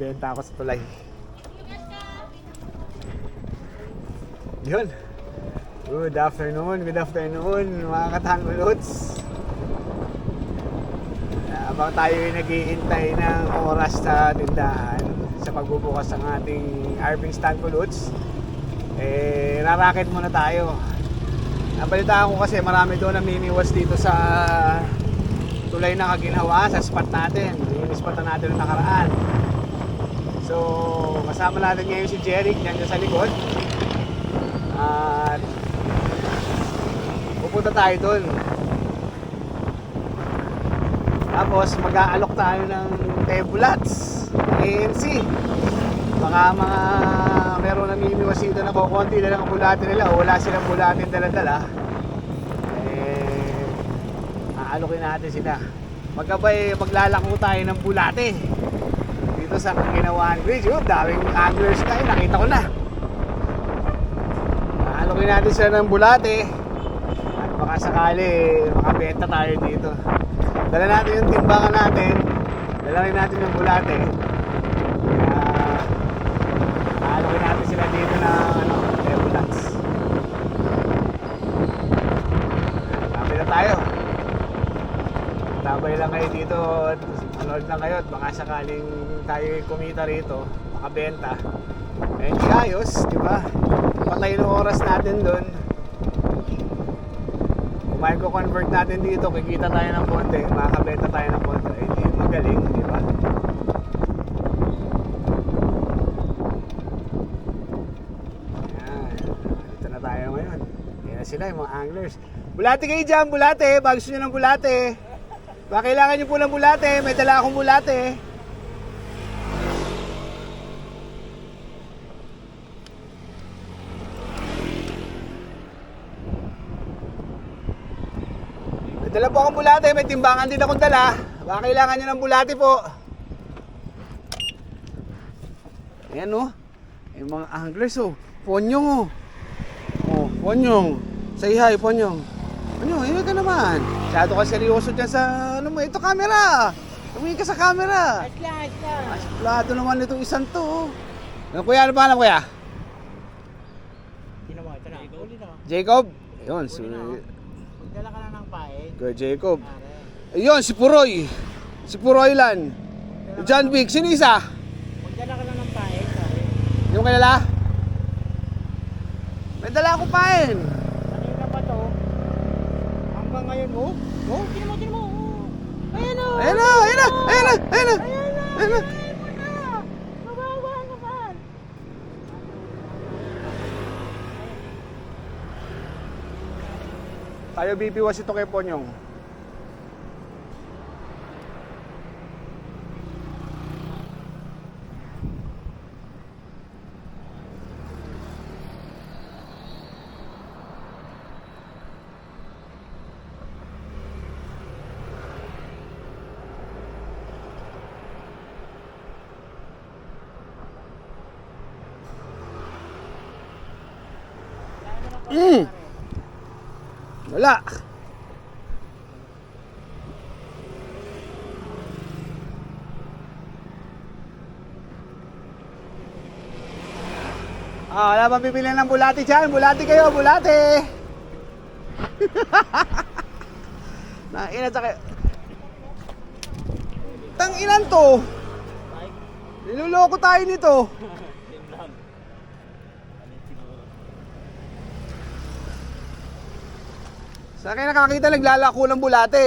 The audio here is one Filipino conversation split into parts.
benta ako sa tulay. Yun. Good afternoon, good afternoon mga katangolots. Habang tayo ay naghihintay ng oras sa tindahan sa pagbubukas ng ating Irving Stand Puluts, eh, rarakit muna tayo. Nabalitaan ko kasi marami doon namimiwas dito sa tulay na kaginawa sa spot natin. Yung spot na natin noong nakaraan. So, kasama natin ngayon si Jeric dyan sa likod. At pupunta tayo doon. Tapos mag-aalok tayo ng tebulats, ANC. Baka mga meron namimiwas dito na kukunti na lang ang bulate nila o wala silang bulate dala-dala. Eh, aalokin natin sila. Magkabay, maglalako tayo ng bulate. Dito sa Kinawaan Bridge. Oh, daming anglers tayo. Nakita ko na. Aalokin natin sila ng bulate. At baka sakali, makabenta tayo dito. Dala natin yung timbangan natin. Dala rin natin yung bulate. Aalokin natin sila dito na ano, ambulance. Sabi na tayo. Tabay lang kayo dito manood lang kayo at baka sakaling tayo kumita rito, makabenta. Eh, di ayos, di ba? Patay ng oras natin doon. Kung convert natin dito, kikita tayo ng konti, makakabenta tayo ng konti. Eh, di magaling, di ba? Dito na tayo ngayon. Yan na sila, yung mga anglers. Bulate kayo dyan, bulate. Bago nyo ng bulate. Baka kailangan nyo po ng bulate. May dala akong bulate. May dala po akong bulate. May timbangan din akong dala. Baka kailangan nyo ng bulate po. Ayan oh. Yung mga anglers oh. Ponyong oh. Oh, Ponyong. Say hi, Ponyong. Ponyong, hindi ka naman. Masyado ka seryoso dyan sa, ano mo, ito camera. Tumingin ka sa camera. Lang, ayos lang. Plado naman itong isang to. oh. Ano kuya, ano pangalan kuya? Sino mo? Ito na. Jacob? Yun, si... Huli na. Magdala ka na ng pain. Kuya Jacob. Ayun, si Puroy. Si Puroy lan. John Vic, sino isa? Magdala ka na ng pain. Pare. Yung kilala? May dala akong pain. Kanina pa to. Hanggang ngayon, oh. Oh, tino mo, tino mo. Ayan o. Ayan na, ayan na, ayan na, ayan na. Ayan. Tayo bibiwas ito kay Ponyong. Mm. Wala. Ah, wala bang bibili ng bulati dyan? Bulati kayo, bulati! Naina sa kayo. Tang inan to. Niloloko tayo nito. Sa akin nakakita naglalako ng bulate.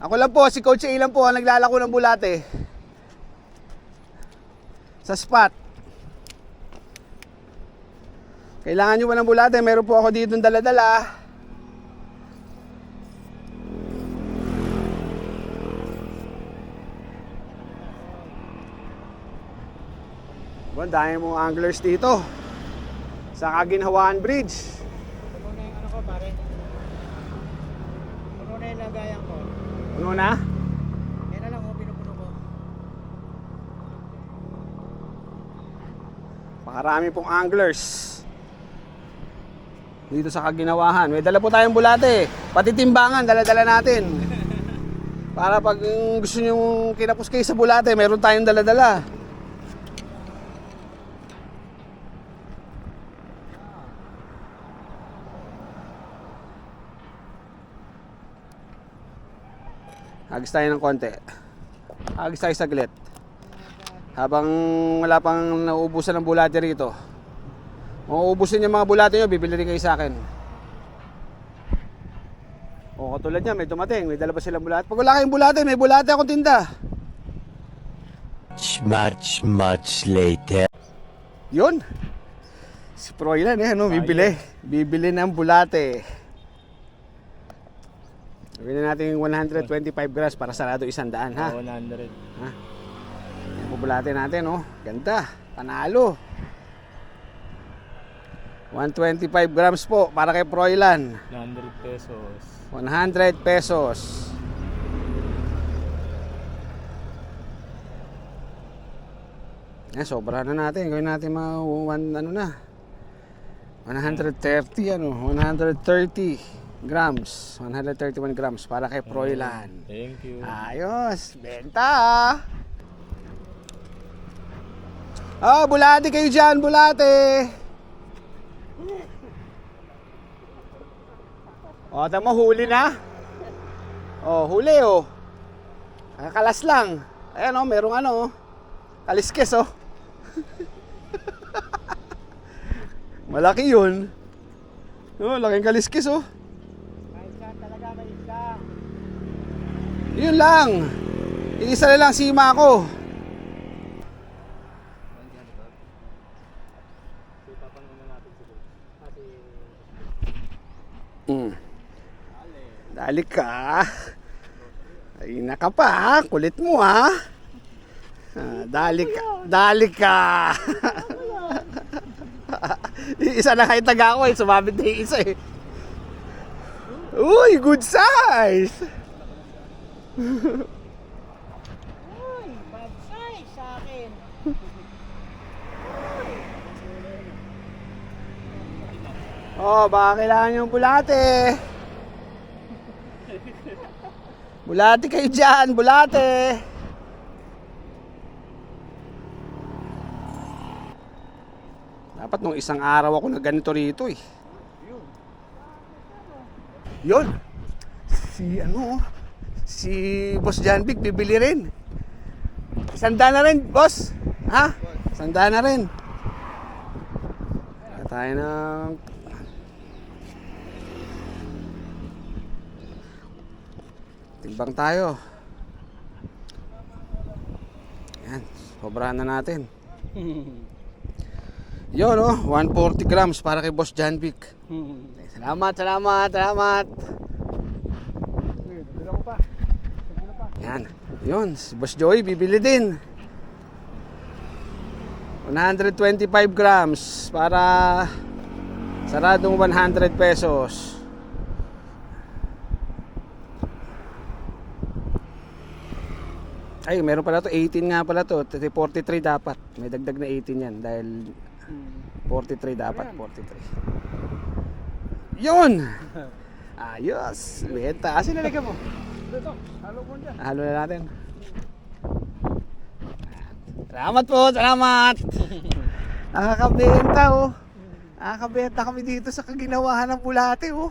Ako lang po, si Coach A lang po ang naglalako ng bulate. Sa spot. Kailangan nyo ba ng bulate? Meron po ako dito ng dala-dala. Well, dahil mong anglers dito. Sa Kaginhawaan Bridge. Puno na yung ano ko, pare. Puno na yung lagayan ko. Ano na? Yan na lang, oh, pinupuno ko. Pakarami pong anglers. Dito sa Kaginawahan. May dala po tayong bulate. Pati timbangan, dala-dala natin. Para pag gusto nyo kinapos kayo sa bulate, meron tayong dala-dala. Agis tayo ng konti. Agis tayo saglit. Habang wala pang nauubusan ng bulate rito. Mauubusin yung mga bulate nyo, bibili rin kayo sa akin. O katulad niya, may dumating, may dala pa silang bulate. Pag wala kayong bulate, may bulate akong tinda. Much, much, much later. Yun. Si Proylan eh, ano, bibili. Bibili ng bulate. Bibili natin yung 125 grams para sarado isang daan, ha? 100. Ha? Bulate natin, oh. Ganda. Panalo. 125 grams po para kay Proylan. 100 pesos. 100 pesos. Yan, sobra na natin. Gawin natin mga one, ano na. 130, ano, 130 grams. 131 grams para kay Proylan. Thank you. Ayos, benta. Oh, bulate kayo dyan, bulate. O, tama, huli na. Oh, huli oh. Kakakalas lang. Ayan oh, merong ano oh. Kaliskes oh. Malaki yun. Oh, laking kaliskes oh. Kahit saan talaga may isa. Yun lang. Iisa na lang sima ko. Mm. Dali ka. Ay, naka pa. Kulit mo ha. Ah, dali ka. Dali ka. isa na kahit taga ako eh. Sumabit na isa eh. Uy, good size. Uy, size sa akin. Oh, baka kailangan yung bulate. Bulate kayo dyan, bulate. Dapat nung isang araw ako na ganito rito eh. Yun. Si ano, si Boss Janvic bibili rin. Sanda na rin, boss. Ha? Sanda na rin. Kaya tayo ng Timbang tayo. Yan, sobrahan na natin. Yun oh, 140 grams para kay Boss Janvic. Salamat, salamat, salamat. Dala ko pa. Dala pa. Yan. Yun, si Boss Joey bibili din. 125 grams para saradong 100 pesos. Ay, meron pala to 18 nga pala to. 43 dapat. May dagdag na 18 yan dahil 43 dapat, 43. Yun! Ayos! Benta. Asin nalagyan mo? Dito, halo mo dyan. Halo na natin. Salamat po, salamat. Nakakabenta oh. Nakakabenta kami dito sa kaginawahan ng bulate oh.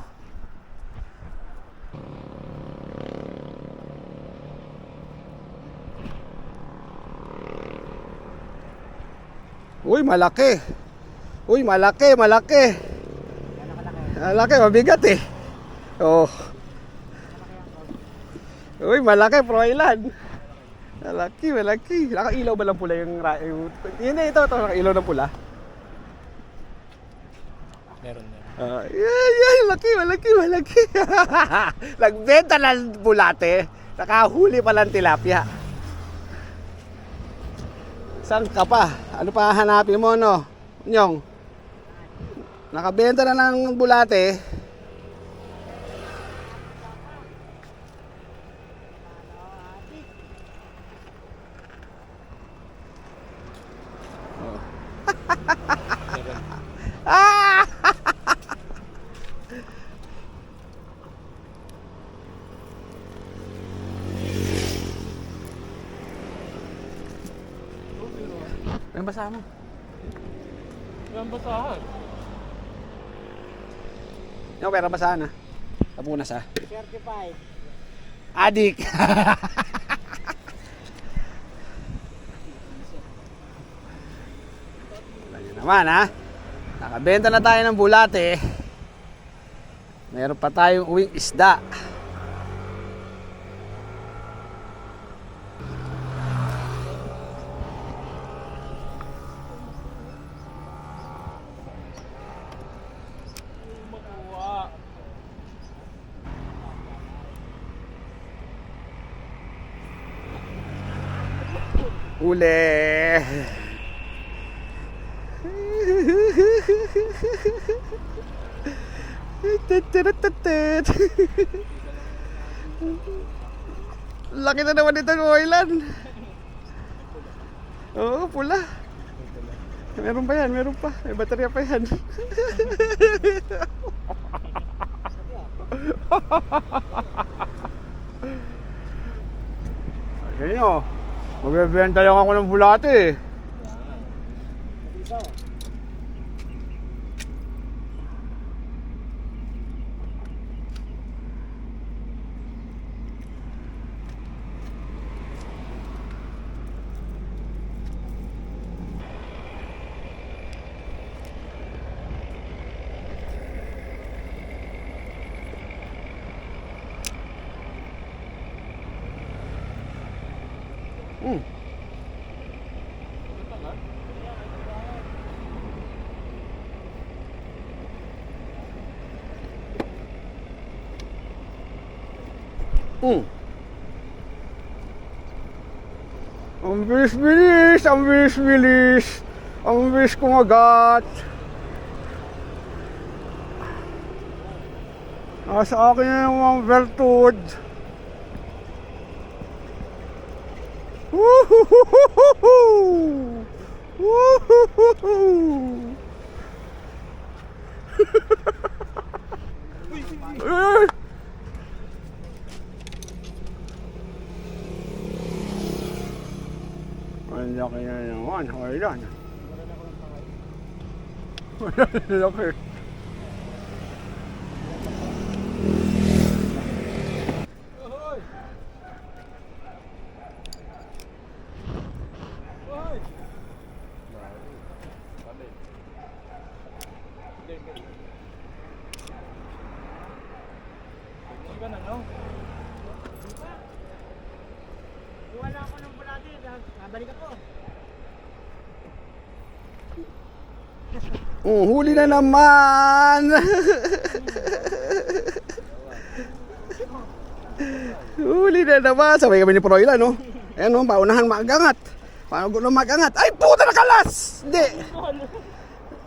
Uy, malaki. Uy, malaki, malaki. Malaki, mabigat eh. Oh. Uy, malaki, Proilan. Malaki, malaki. Nakailaw ba lang pula yung... yun na ito, ito, nakailaw ng pula. Meron meron. Ah, yan, yan, malaki, malaki, malaki. Nagbenta ng bulate, nakahuli pa lang tilapia. Saan ka pa? Ano pa hanapin mo, no? Nyong? Nakabenta na ng bulate. Meron. Ah! Ano basahan mo? Ang basahan. Yung pera basahan ha. Tapunas ha. Certified. Adik. Ayan naman ha. Nakabenta na tayo ng bulate. Meron pa tayong uwing isda. Uli. Laki na naman ito ng oilan. Oo, pula. Meron pa yan, meron pa. May baterya pa yan. Ayun nyo. Magbebenta lang ako ng bulate eh. Hmm. Ang bilis-bilis, ang bilis-bilis. Ang bilis kumagat. Nasa akin na yung mga vertud. Woohoo! Woohoo! Ang laki na naman, na. Wala na laki. Hoy! Hoy! Hindi ka na, no? Wala ako ng bulati. Babalik ako. Oh, huli na naman! huli na naman! Sabay kami ni Proila, no? Ayan, no? Paunahan magangat. Paano magangat? Ay, puta, nakalas! Hindi!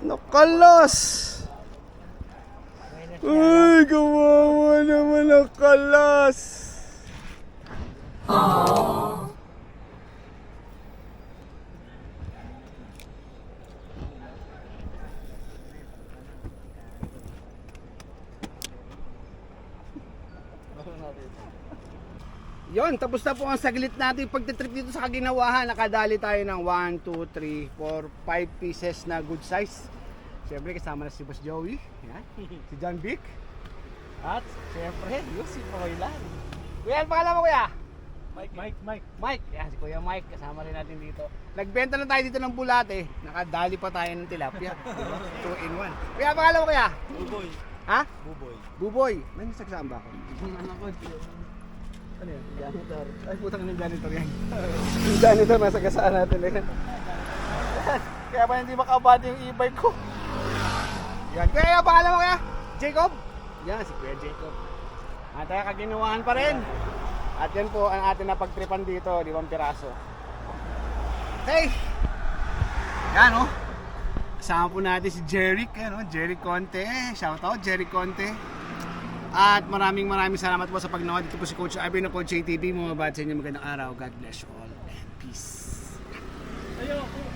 Nakalas! Ay, kawawa naman nakalas! Yon, tapos na po ang saglit natin pagtitrip dito sa Kaginawahan. Nakadali tayo ng 1, 2, 3, 4, 5 pieces na good size. Siyempre kasama na si Boss Joey, yan. si John Vic, at siyempre yung si Roylan. Kuya, ano pangalan mo kuya? Mike, Mike, Mike. Mike, yan si Kuya Mike, kasama rin natin dito. Nagbenta na tayo dito ng bulate, nakadali pa tayo ng tilapia. 2 in 1. Kuya, pangalan mo kuya? Buboy. Ha? Buboy. Buboy. May nasagsaan ba ako? Anak ko, Ano yan? janitor. Ay, putang ng janitor yan. yung janitor, nasa gasaan natin eh. Kaya pa hindi makabati yung e-bike ko. Yan. Kaya pangalan mo kaya? Jacob? Yan, si Kuya Jacob. At tayo kaginawahan pa rin. At yan po ang atin na pagtripan dito, limang piraso. Hey! Yan oh. Kasama po natin si Jerry, ano, Jerry Conte. Shout out, Jerry Conte. At maraming maraming salamat po sa pagnood. Dito po si Coach Ivan ng Coach JTV. Mga bad sa inyo, magandang araw. God bless you all and peace. Ayoko.